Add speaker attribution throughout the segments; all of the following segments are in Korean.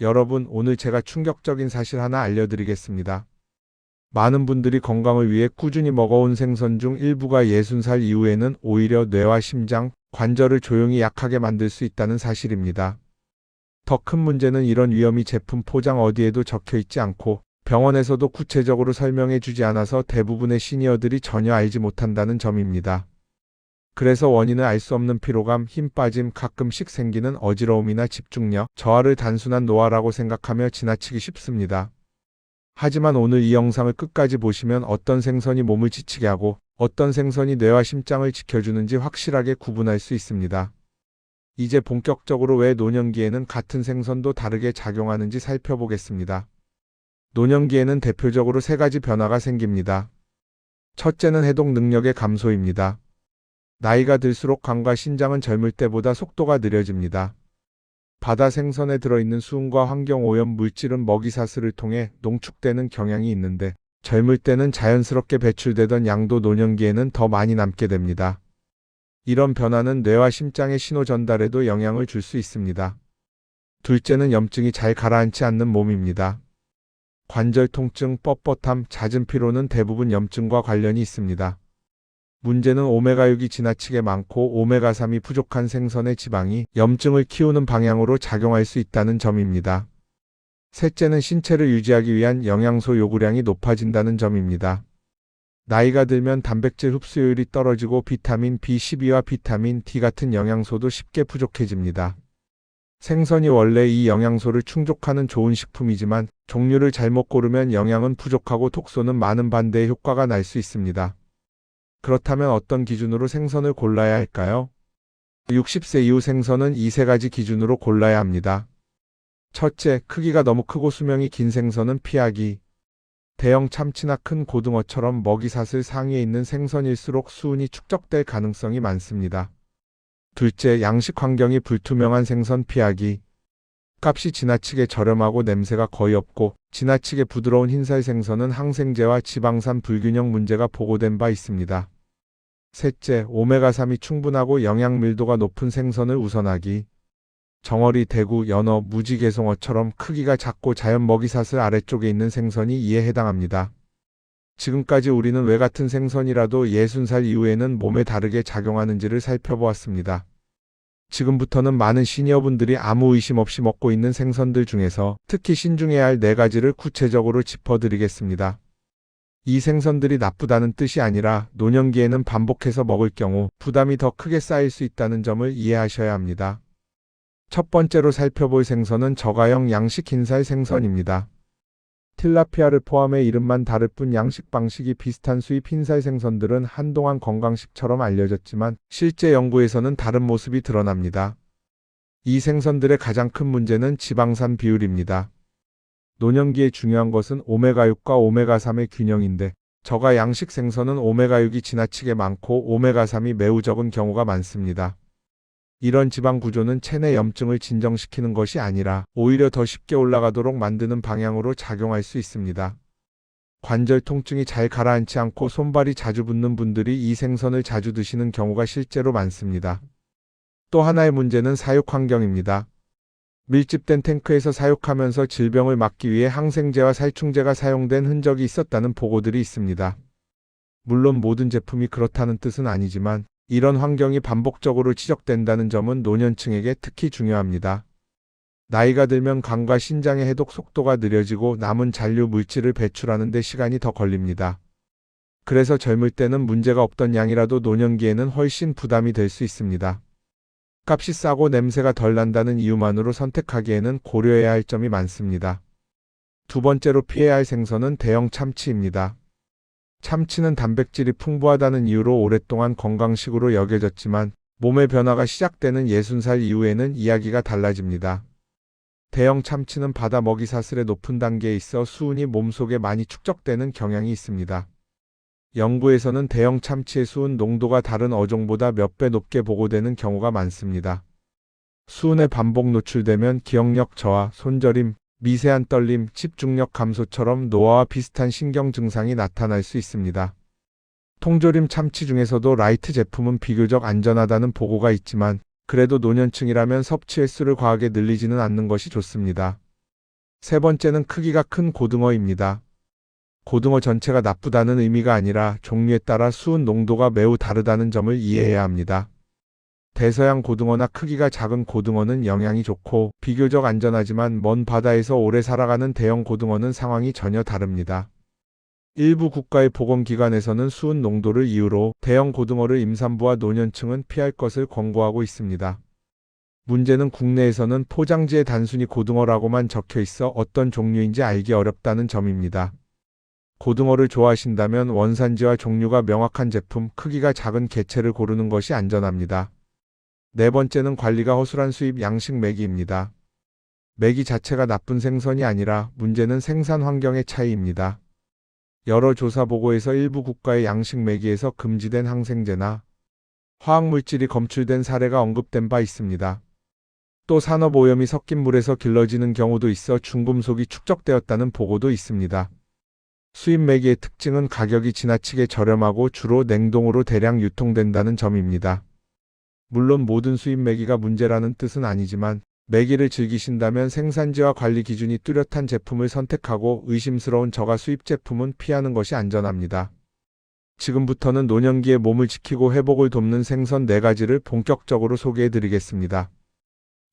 Speaker 1: 여러분, 오늘 제가 충격적인 사실 하나 알려드리겠습니다. 많은 분들이 건강을 위해 꾸준히 먹어온 생선 중 일부가 60살 이후에는 오히려 뇌와 심장, 관절을 조용히 약하게 만들 수 있다는 사실입니다. 더 큰 문제는 이런 위험이 제품 포장 어디에도 적혀 있지 않고 병원에서도 구체적으로 설명해 주지 않아서 대부분의 시니어들이 전혀 알지 못한다는 점입니다. 그래서 원인을 알수 없는 피로감, 힘 빠짐, 가끔씩 생기는 어지러움이나 집중력, 저하를 단순한 노화라고 생각하며 지나치기 쉽습니다. 하지만 오늘 이 영상을 끝까지 보시면 어떤 생선이 몸을 지치게 하고 어떤 생선이 뇌와 심장을 지켜주는지 확실하게 구분할 수 있습니다. 이제 본격적으로 왜 노년기에는 같은 생선도 다르게 작용하는지 살펴보겠습니다. 노년기에는 대표적으로 세 가지 변화가 생깁니다. 첫째는 해독 능력의 감소입니다. 나이가 들수록 간과 신장은 젊을 때보다 속도가 느려집니다. 바다 생선에 들어있는 수은과 환경 오염 물질은 먹이사슬을 통해 농축되는 경향이 있는데 젊을 때는 자연스럽게 배출되던 양도 노년기에는 더 많이 남게 됩니다. 이런 변화는 뇌와 심장의 신호 전달에도 영향을 줄 수 있습니다. 둘째는 염증이 잘 가라앉지 않는 몸입니다. 관절 통증, 뻣뻣함, 잦은 피로는 대부분 염증과 관련이 있습니다. 문제는 오메가6이 지나치게 많고 오메가3이 부족한 생선의 지방이 염증을 키우는 방향으로 작용할 수 있다는 점입니다. 셋째는 신체를 유지하기 위한 영양소 요구량이 높아진다는 점입니다. 나이가 들면 단백질 흡수율이 떨어지고 비타민 B12와 비타민 D 같은 영양소도 쉽게 부족해집니다. 생선이 원래 이 영양소를 충족하는 좋은 식품이지만 종류를 잘못 고르면 영양은 부족하고 톡소는 많은 반대의 효과가 날 수 있습니다. 그렇다면 어떤 기준으로 생선을 골라야 할까요? 60세 이후 생선은 이 세 가지 기준으로 골라야 합니다. 첫째, 크기가 너무 크고 수명이 긴 생선은 피하기. 대형 참치나 큰 고등어처럼 먹이사슬 상위에 있는 생선일수록 수은이 축적될 가능성이 많습니다. 둘째, 양식 환경이 불투명한 생선 피하기. 값이 지나치게 저렴하고 냄새가 거의 없고 지나치게 부드러운 흰살 생선은 항생제와 지방산 불균형 문제가 보고된 바 있습니다. 셋째, 오메가3이 충분하고 영양 밀도가 높은 생선을 우선하기. 정어리, 대구, 연어, 무지개송어처럼 크기가 작고 자연 먹이사슬 아래쪽에 있는 생선이 이에 해당합니다. 지금까지 우리는 왜 같은 생선이라도 60살 이후에는 몸에 다르게 작용하는지를 살펴보았습니다. 지금부터는 많은 시니어분들이 아무 의심 없이 먹고 있는 생선들 중에서 특히 신중해야 할 네 가지를 구체적으로 짚어드리겠습니다. 이 생선들이 나쁘다는 뜻이 아니라 노년기에는 반복해서 먹을 경우 부담이 더 크게 쌓일 수 있다는 점을 이해하셔야 합니다. 첫 번째로 살펴볼 생선은 저가형 양식 흰살 생선입니다. 틸라피아를 포함해 이름만 다를 뿐 양식 방식이 비슷한 수입 흰살 생선들은 한동안 건강식처럼 알려졌지만 실제 연구에서는 다른 모습이 드러납니다. 이 생선들의 가장 큰 문제는 지방산 비율입니다. 노년기에 중요한 것은 오메가6과 오메가3의 균형인데 저가 양식 생선은 오메가6이 지나치게 많고 오메가3이 매우 적은 경우가 많습니다. 이런 지방 구조는 체내 염증을 진정시키는 것이 아니라 오히려 더 쉽게 올라가도록 만드는 방향으로 작용할 수 있습니다. 관절 통증이 잘 가라앉지 않고 손발이 자주 붓는 분들이 이 생선을 자주 드시는 경우가 실제로 많습니다. 또 하나의 문제는 사육 환경입니다. 밀집된 탱크에서 사육하면서 질병을 막기 위해 항생제와 살충제가 사용된 흔적이 있었다는 보고들이 있습니다. 물론 모든 제품이 그렇다는 뜻은 아니지만 이런 환경이 반복적으로 지적된다는 점은 노년층에게 특히 중요합니다. 나이가 들면 간과 신장의 해독 속도가 느려지고 남은 잔류 물질을 배출하는 데 시간이 더 걸립니다. 그래서 젊을 때는 문제가 없던 양이라도 노년기에는 훨씬 부담이 될 수 있습니다. 값이 싸고 냄새가 덜 난다는 이유만으로 선택하기에는 고려해야 할 점이 많습니다. 두 번째로 피해야 할 생선은 대형 참치입니다. 참치는 단백질이 풍부하다는 이유로 오랫동안 건강식으로 여겨졌지만 몸의 변화가 시작되는 60살 이후에는 이야기가 달라집니다. 대형 참치는 바다 먹이 사슬의 높은 단계에 있어 수은이 몸속에 많이 축적되는 경향이 있습니다. 연구에서는 대형 참치의 수은 농도가 다른 어종보다 몇 배 높게 보고되는 경우가 많습니다. 수은에 반복 노출되면 기억력 저하, 손저림, 미세한 떨림, 집중력 감소처럼 노화와 비슷한 신경 증상이 나타날 수 있습니다. 통조림 참치 중에서도 라이트 제품은 비교적 안전하다는 보고가 있지만 그래도 노년층이라면 섭취 횟수를 과하게 늘리지는 않는 것이 좋습니다. 세 번째는 크기가 큰 고등어입니다. 고등어 전체가 나쁘다는 의미가 아니라 종류에 따라 수은 농도가 매우 다르다는 점을 이해해야 합니다. 대서양 고등어나 크기가 작은 고등어는 영양이 좋고 비교적 안전하지만 먼 바다에서 오래 살아가는 대형 고등어는 상황이 전혀 다릅니다. 일부 국가의 보건기관에서는 수은 농도를 이유로 대형 고등어를 임산부와 노년층은 피할 것을 권고하고 있습니다. 문제는 국내에서는 포장지에 단순히 고등어라고만 적혀 있어 어떤 종류인지 알기 어렵다는 점입니다. 고등어를 좋아하신다면 원산지와 종류가 명확한 제품, 크기가 작은 개체를 고르는 것이 안전합니다. 네 번째는 관리가 허술한 수입 양식 메기입니다. 메기 자체가 나쁜 생선이 아니라 문제는 생산 환경의 차이입니다. 여러 조사 보고에서 일부 국가의 양식 메기에서 금지된 항생제나 화학물질이 검출된 사례가 언급된 바 있습니다. 또 산업 오염이 섞인 물에서 길러지는 경우도 있어 중금속이 축적되었다는 보고도 있습니다. 수입 메기의 특징은 가격이 지나치게 저렴하고 주로 냉동으로 대량 유통된다는 점입니다. 물론 모든 수입 메기가 문제라는 뜻은 아니지만 메기를 즐기신다면 생산지와 관리 기준이 뚜렷한 제품을 선택하고 의심스러운 저가 수입 제품은 피하는 것이 안전합니다. 지금부터는 노년기에 몸을 지키고 회복을 돕는 생선 4가지를 본격적으로 소개해 드리겠습니다.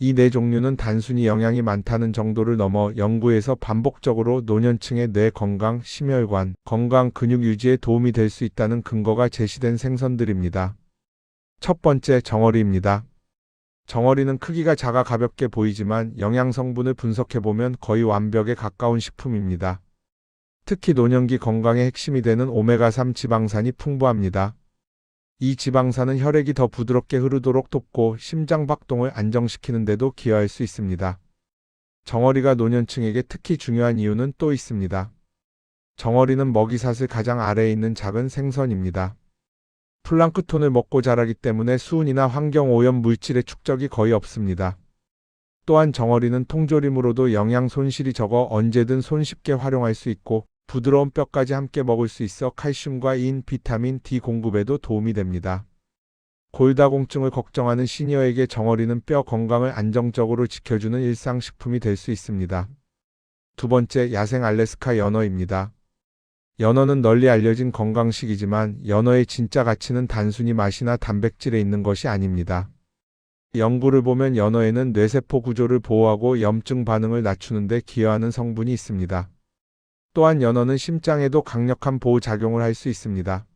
Speaker 1: 이 네 종류는 단순히 영양이 많다는 정도를 넘어 연구에서 반복적으로 노년층의 뇌 건강, 심혈관, 건강 근육 유지에 도움이 될 수 있다는 근거가 제시된 생선들입니다. 첫 번째 정어리입니다. 정어리는 크기가 작아 가볍게 보이지만 영양 성분을 분석해보면 거의 완벽에 가까운 식품입니다. 특히 노년기 건강의 핵심이 되는 오메가3 지방산이 풍부합니다. 이 지방산은 혈액이 더 부드럽게 흐르도록 돕고 심장 박동을 안정시키는 데도 기여할 수 있습니다. 정어리가 노년층에게 특히 중요한 이유는 또 있습니다. 정어리는 먹이사슬 가장 아래에 있는 작은 생선입니다. 플랑크톤을 먹고 자라기 때문에 수은이나 환경 오염 물질의 축적이 거의 없습니다. 또한 정어리는 통조림으로도 영양 손실이 적어 언제든 손쉽게 활용할 수 있고 부드러운 뼈까지 함께 먹을 수 있어 칼슘과 인, 비타민 D 공급에도 도움이 됩니다. 골다공증을 걱정하는 시니어에게 정어리는 뼈 건강을 안정적으로 지켜주는 일상식품이 될 수 있습니다. 두 번째, 야생 알래스카 연어입니다. 연어는 널리 알려진 건강식이지만 연어의 진짜 가치는 단순히 맛이나 단백질에 있는 것이 아닙니다. 연구를 보면 연어에는 뇌세포 구조를 보호하고 염증 반응을 낮추는 데 기여하는 성분이 있습니다. 또한 연어는 심장에도 강력한 보호 작용을 할 수 있습니다.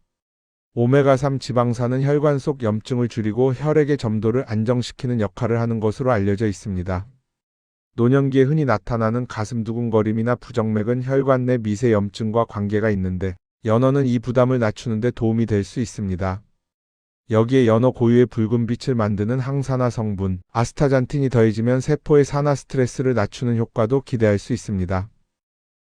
Speaker 1: 오메가3 지방산은 혈관 속 염증을 줄이고 혈액의 점도를 안정시키는 역할을 하는 것으로 알려져 있습니다. 노년기에 흔히 나타나는 가슴 두근거림이나 부정맥은 혈관 내 미세 염증과 관계가 있는데 연어는 이 부담을 낮추는 데 도움이 될 수 있습니다. 여기에 연어 고유의 붉은 빛을 만드는 항산화 성분 아스타잔틴이 더해지면 세포의 산화 스트레스를 낮추는 효과도 기대할 수 있습니다.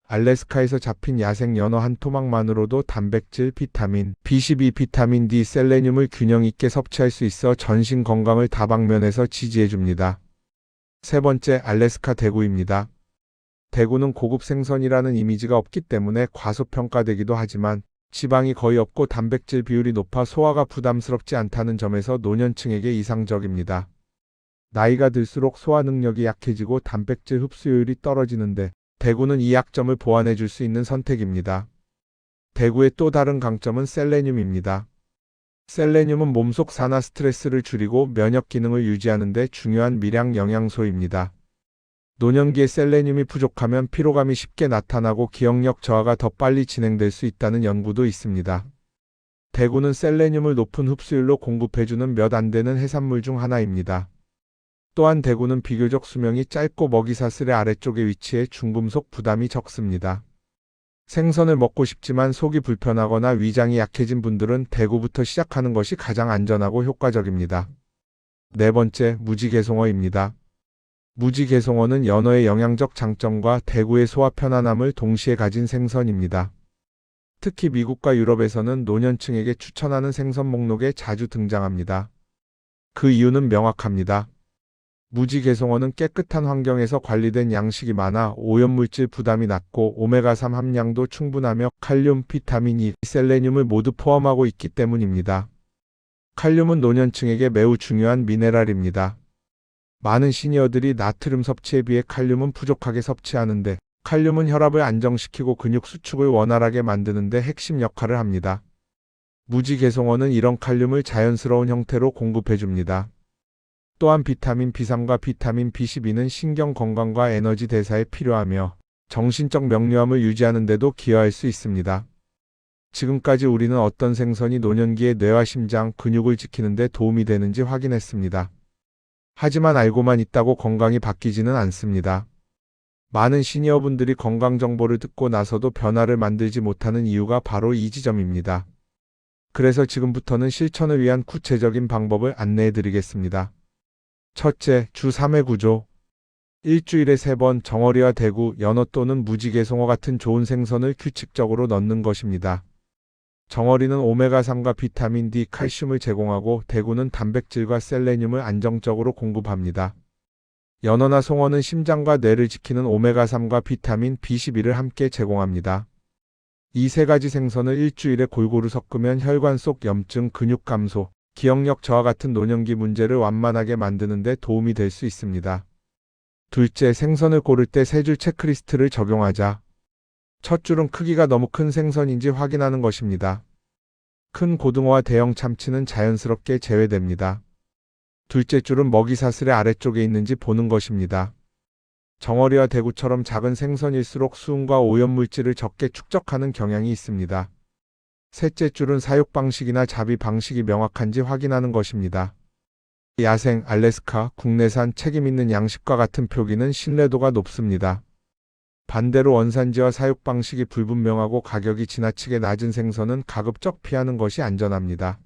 Speaker 1: 알래스카에서 잡힌 야생 연어 한 토막만으로도 단백질, 비타민, B12, 비타민 D, 셀레늄을 균형 있게 섭취할 수 있어 전신 건강을 다방면에서 지지해 줍니다. 세 번째, 알래스카 대구입니다. 대구는 고급 생선이라는 이미지가 없기 때문에 과소평가되기도 하지만 지방이 거의 없고 단백질 비율이 높아 소화가 부담스럽지 않다는 점에서 노년층에게 이상적입니다. 나이가 들수록 소화 능력이 약해지고 단백질 흡수율이 떨어지는데 대구는 이 약점을 보완해 줄 수 있는 선택입니다. 대구의 또 다른 강점은 셀레늄입니다. 셀레늄은 몸속 산화 스트레스를 줄이고 면역 기능을 유지하는 데 중요한 미량 영양소입니다. 노년기에 셀레늄이 부족하면 피로감이 쉽게 나타나고 기억력 저하가 더 빨리 진행될 수 있다는 연구도 있습니다. 대구는 셀레늄을 높은 흡수율로 공급해주는 몇 안 되는 해산물 중 하나입니다. 또한 대구는 비교적 수명이 짧고 먹이사슬의 아래쪽에 위치해 중금속 부담이 적습니다. 생선을 먹고 싶지만 속이 불편하거나 위장이 약해진 분들은 대구부터 시작하는 것이 가장 안전하고 효과적입니다. 네 번째, 무지개송어입니다. 무지개송어는 연어의 영양적 장점과 대구의 소화 편안함을 동시에 가진 생선입니다. 특히 미국과 유럽에서는 노년층에게 추천하는 생선 목록에 자주 등장합니다. 그 이유는 명확합니다. 무지개송어는 깨끗한 환경에서 관리된 양식이 많아 오염물질 부담이 낮고 오메가3 함량도 충분하며 칼륨, 비타민 E, 셀레늄을 모두 포함하고 있기 때문입니다. 칼륨은 노년층에게 매우 중요한 미네랄입니다. 많은 시니어들이 나트륨 섭취에 비해 칼륨은 부족하게 섭취하는데 칼륨은 혈압을 안정시키고 근육 수축을 원활하게 만드는데 핵심 역할을 합니다. 무지개송어는 이런 칼륨을 자연스러운 형태로 공급해 줍니다. 또한 비타민 B3과 비타민 B12는 신경 건강과 에너지 대사에 필요하며 정신적 명료함을 유지하는 데도 기여할 수 있습니다. 지금까지 우리는 어떤 생선이 노년기의 뇌와 심장, 근육을 지키는 데 도움이 되는지 확인했습니다. 하지만 알고만 있다고 건강이 바뀌지는 않습니다. 많은 시니어분들이 건강 정보를 듣고 나서도 변화를 만들지 못하는 이유가 바로 이 지점입니다. 그래서 지금부터는 실천을 위한 구체적인 방법을 안내해 드리겠습니다. 첫째, 주 3회 구조. 일주일에 3번 정어리와 대구, 연어 또는 무지개송어 같은 좋은 생선을 규칙적으로 넣는 것입니다. 정어리는 오메가3과 비타민 D, 칼슘을 제공하고 대구는 단백질과 셀레늄을 안정적으로 공급합니다. 연어나 송어는 심장과 뇌를 지키는 오메가3과 비타민 B12를 함께 제공합니다. 이 세 가지 생선을 일주일에 골고루 섞으면 혈관 속 염증, 근육 감소, 기억력 저하 같은 노년기 문제를 완만하게 만드는 데 도움이 될 수 있습니다. 둘째, 생선을 고를 때 세 줄 체크리스트를 적용하자. 첫 줄은 크기가 너무 큰 생선인지 확인하는 것입니다. 큰 고등어와 대형 참치는 자연스럽게 제외됩니다. 둘째 줄은 먹이 사슬의 아래쪽에 있는지 보는 것입니다. 정어리와 대구처럼 작은 생선일수록 수은과 오염물질을 적게 축적하는 경향이 있습니다. 셋째 줄은 사육 방식이나 잡이 방식이 명확한지 확인하는 것입니다. 야생, 알래스카, 국내산 책임 있는 양식과 같은 표기는 신뢰도가 높습니다. 반대로 원산지와 사육 방식이 불분명하고 가격이 지나치게 낮은 생선은 가급적 피하는 것이 안전합니다.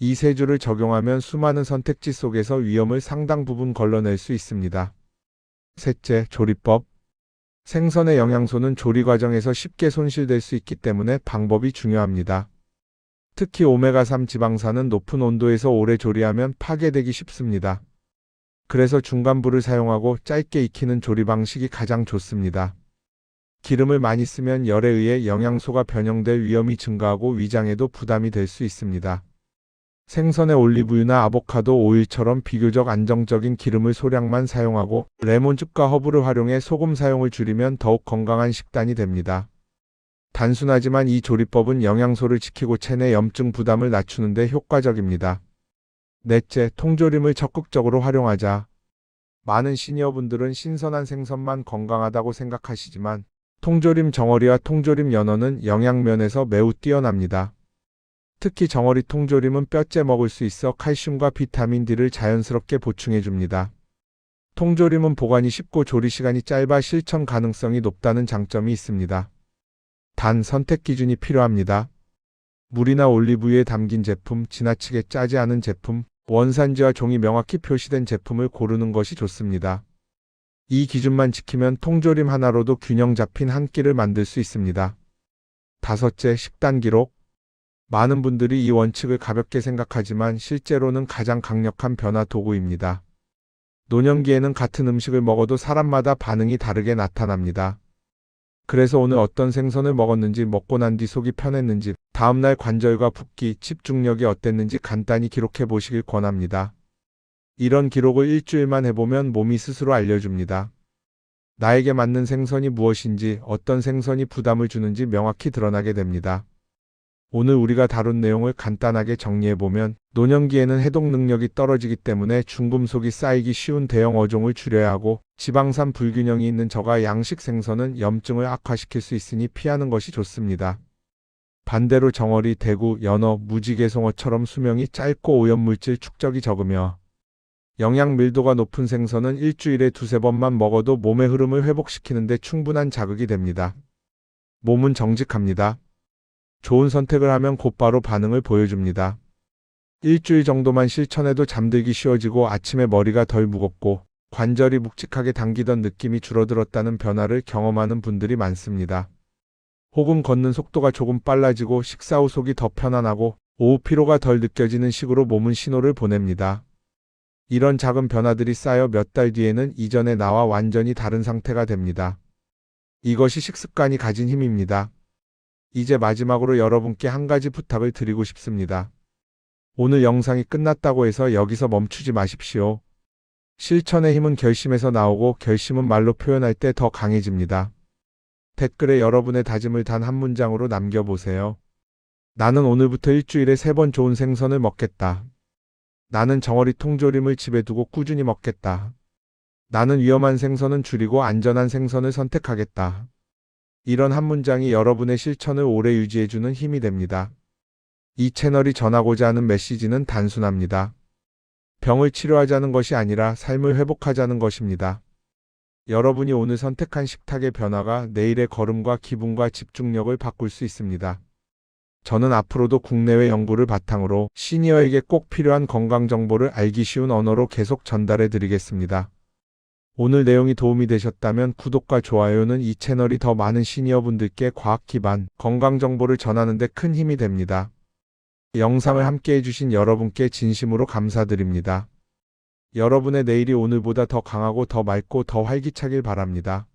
Speaker 1: 이 세 줄을 적용하면 수많은 선택지 속에서 위험을 상당 부분 걸러낼 수 있습니다. 셋째, 조리법. 생선의 영양소는 조리 과정에서 쉽게 손실될 수 있기 때문에 방법이 중요합니다. 특히 오메가3 지방산은 높은 온도에서 오래 조리하면 파괴되기 쉽습니다. 그래서 중간불을 사용하고 짧게 익히는 조리 방식이 가장 좋습니다. 기름을 많이 쓰면 열에 의해 영양소가 변형될 위험이 증가하고 위장에도 부담이 될 수 있습니다. 생선의 올리브유나 아보카도 오일처럼 비교적 안정적인 기름을 소량만 사용하고 레몬즙과 허브를 활용해 소금 사용을 줄이면 더욱 건강한 식단이 됩니다. 단순하지만 이 조리법은 영양소를 지키고 체내 염증 부담을 낮추는 데 효과적입니다. 넷째, 통조림을 적극적으로 활용하자. 많은 시니어분들은 신선한 생선만 건강하다고 생각하시지만 통조림 정어리와 통조림 연어는 영양면에서 매우 뛰어납니다. 특히 정어리 통조림은 뼈째 먹을 수 있어 칼슘과 비타민 D를 자연스럽게 보충해 줍니다. 통조림은 보관이 쉽고 조리 시간이 짧아 실천 가능성이 높다는 장점이 있습니다. 단 선택 기준이 필요합니다. 물이나 올리브유에 담긴 제품, 지나치게 짜지 않은 제품, 원산지와 종이 명확히 표시된 제품을 고르는 것이 좋습니다. 이 기준만 지키면 통조림 하나로도 균형 잡힌 한 끼를 만들 수 있습니다. 다섯째, 식단 기록. 많은 분들이 이 원칙을 가볍게 생각하지만 실제로는 가장 강력한 변화 도구입니다. 노년기에는 같은 음식을 먹어도 사람마다 반응이 다르게 나타납니다. 그래서 오늘 어떤 생선을 먹었는지 먹고 난 뒤 속이 편했는지 다음날 관절과 붓기, 집중력이 어땠는지 간단히 기록해 보시길 권합니다. 이런 기록을 일주일만 해보면 몸이 스스로 알려줍니다. 나에게 맞는 생선이 무엇인지 어떤 생선이 부담을 주는지 명확히 드러나게 됩니다. 오늘 우리가 다룬 내용을 간단하게 정리해보면 노년기에는 해독 능력이 떨어지기 때문에 중금속이 쌓이기 쉬운 대형 어종을 줄여야 하고 지방산 불균형이 있는 저가 양식 생선은 염증을 악화시킬 수 있으니 피하는 것이 좋습니다. 반대로 정어리, 대구, 연어, 무지개송어처럼 수명이 짧고 오염물질 축적이 적으며 영양 밀도가 높은 생선은 일주일에 두세 번만 먹어도 몸의 흐름을 회복시키는데 충분한 자극이 됩니다. 몸은 정직합니다. 좋은 선택을 하면 곧바로 반응을 보여줍니다. 일주일 정도만 실천해도 잠들기 쉬워지고 아침에 머리가 덜 무겁고 관절이 묵직하게 당기던 느낌이 줄어들었다는 변화를 경험하는 분들이 많습니다. 혹은 걷는 속도가 조금 빨라지고 식사 후 속이 더 편안하고 오후 피로가 덜 느껴지는 식으로 몸은 신호를 보냅니다. 이런 작은 변화들이 쌓여 몇 달 뒤에는 이전의 나와 완전히 다른 상태가 됩니다. 이것이 식습관이 가진 힘입니다. 이제 마지막으로 여러분께 한 가지 부탁을 드리고 싶습니다. 오늘 영상이 끝났다고 해서 여기서 멈추지 마십시오. 실천의 힘은 결심에서 나오고 결심은 말로 표현할 때 더 강해집니다. 댓글에 여러분의 다짐을 단 한 문장으로 남겨보세요. 나는 오늘부터 일주일에 세 번 좋은 생선을 먹겠다. 나는 정어리 통조림을 집에 두고 꾸준히 먹겠다. 나는 위험한 생선은 줄이고 안전한 생선을 선택하겠다. 이런 한 문장이 여러분의 실천을 오래 유지해주는 힘이 됩니다. 이 채널이 전하고자 하는 메시지는 단순합니다. 병을 치료하자는 것이 아니라 삶을 회복하자는 것입니다. 여러분이 오늘 선택한 식탁의 변화가 내일의 걸음과 기분과 집중력을 바꿀 수 있습니다. 저는 앞으로도 국내외 연구를 바탕으로 시니어에게 꼭 필요한 건강 정보를 알기 쉬운 언어로 계속 전달해 드리겠습니다. 오늘 내용이 도움이 되셨다면 구독과 좋아요는 이 채널이 더 많은 시니어분들께 과학 기반 건강 정보를 전하는 데 큰 힘이 됩니다. 영상을 함께 해주신 여러분께 진심으로 감사드립니다. 여러분의 내일이 오늘보다 더 강하고 더 맑고 더 활기차길 바랍니다.